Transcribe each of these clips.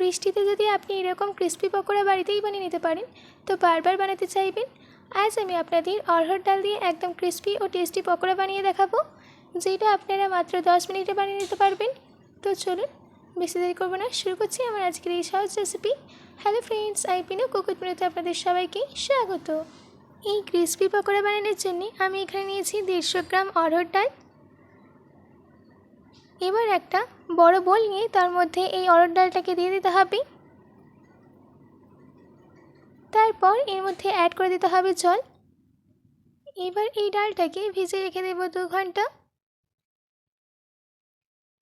বৃষ্টিতে যদি আপনি এরকম ক্রিস্পি পকোড়া বাড়িতেই বানিয়ে নিতে পারেন, তো বারবার বানাতে চাইবেন। আজ আমি আপনাদের অরহর ডাল দিয়ে একদম ক্রিস্পি ও টেস্টি পকোড়া বানিয়ে দেখাবো, যেটা আপনারা মাত্র দশ মিনিটে বানিয়ে নিতে পারবেন। তো চলুন, বেশি দেরি করব না, শুরু করছি আমার আজকের এই সহজ রেসিপি হ্যালো ফ্রেন্ডস আই পিনো, কুকুর পিনোতে আপনাদের সবাইকে স্বাগত। এই ক্রিস্পি পকোড়া বানানোর জন্য আমি এখানে নিয়েছি দেড়শো গ্রাম অরহর ডাল এবার একটা বড় বোল নিয়ে তার মধ্যে এই অরহর ডালটাকে দিয়ে দিতে হবে। তারপর এর মধ্যে অ্যাড করে দিতে হবে জল। এবার এই ডালটাকে ভিজে রেখে দেবো দু ঘণ্টা।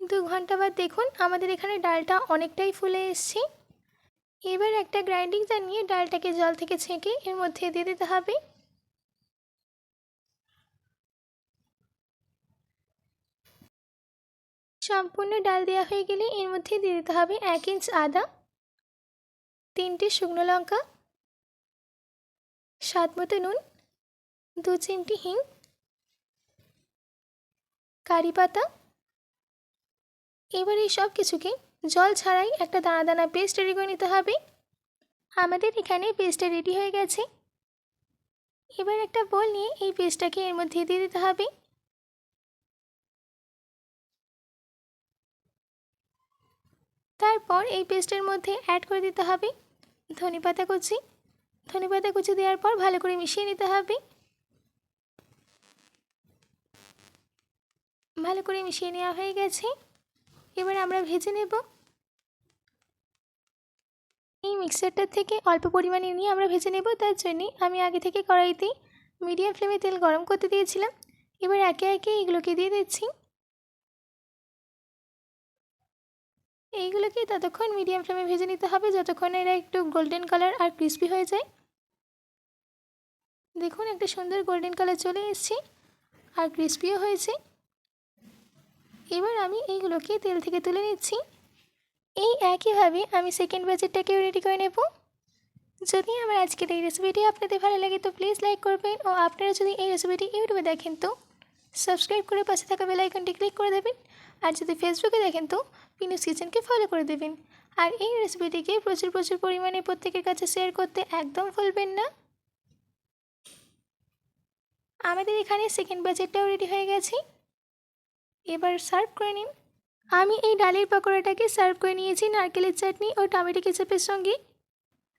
দু ঘণ্টা বাদ দেখুন, আমাদের এখানে ডালটা অনেকটাই ফুলে এসছে। এবার একটা গ্রাইন্ডিং জার নিয়ে ডালটাকে জল থেকে ছেঁকে এর মধ্যে দিয়ে দিতে হবে। সম্পূর্ণ ডাল দেওয়া হয়ে গেলে এর মধ্যে দিয়ে দিতে হবে এক ইঞ্চ আদা, তিনটে শুকনো লঙ্কা, স্বাদ মতো নুন, দু চিমটি হিং, কারি পাতা। এবার এই সব কিছুকে জল ছাড়াই একটা দানা দানা পেস্ট রেডি করে নিতে হবে। আমাদের এখানে পেস্টটা রেডি হয়ে গেছে। এবার একটা বল নিয়ে এই পেস্টটাকে এর মধ্যে দিয়ে দিতে হবে। তারপর এই পেস্টের মধ্যে অ্যাড করে দিতে হবে ধনে পাতা কুচি। ধনে পাতা কুচি দেওয়ার পর ভালো করে মিশিয়ে নিতে হবে। ভালো করে মিশিয়ে নেওয়া হয়ে গেছে। এবার আমরা ভেজে নেব। এই মিক্সারটার থেকে অল্প পরিমাণে নিয়ে আমরা ভেজে নেব। তার জন্যে আমি আগে থেকে কড়াইতে মিডিয়াম ফ্লেমে তেল গরম করতে দিয়েছিলাম। এবার একে একে এগুলোকে দিয়ে দিচ্ছি। এইগুলোকে ততক্ষণ মিডিয়াম ফ্লেমে ভেজে নিতে হবে যতক্ষণ এরা একটু গোল্ডেন কালার আর ক্রিস্পি হয়ে যায়? দেখুন একটা সুন্দর গোল্ডেন কালার চলে এসছে আর ক্রিস্পিও হয়েছে। এবার আমি এইগুলোকে তেল থেকে তুলে নিচ্ছি। এই একইভাবে আমি সেকেন্ড ব্যাচেরটাকেও রেডি করে নেব। যদি আমার আজকের এই রেসিপিটি আপনাদের ভালো লাগে তো প্লিজ লাইক করবেন ও আপনারা যদি এই রেসিপিটি ইউটিউবে দেখেন তো সাবস্ক্রাইব করে পাশে থাকা বেল আইকনটি ক্লিক করে দেবেন। আর যদি ফেসবুকে দেখেন তো, পিনুস কিচেনকে ফলো করে দেবেন। আর এই রেসিপিটিকে প্রচুর প্রচুর পরিমাণে প্রত্যেকের কাছে শেয়ার করতে একদম ভুলবেন না। আমাদের এখানে সেকেন্ড বাজেটটাও রেডি হয়ে গেছে। এবার সার্ভ করে নিন। আমি এই ডালের পকোড়াটাকে সার্ভ করে নিয়েছি নারকেলের চাটনি ও টমেটো কেচাপের সঙ্গে।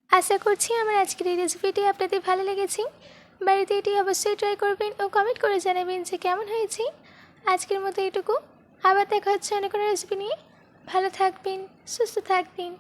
আশা করছি আমার আজকের এই রেসিপিটি আপনাদের ভালো লেগেছে। বাড়িতে এটি অবশ্যই ট্রাই করবেন ও কমেন্ট করে জানাবেন যে কেমন হয়েছে। আজকের মতো এটুকু। আবার দেখা হচ্ছে অনেক রেসিপি নিয়ে। ভালো থাকবেন সুস্থ থাকবেন।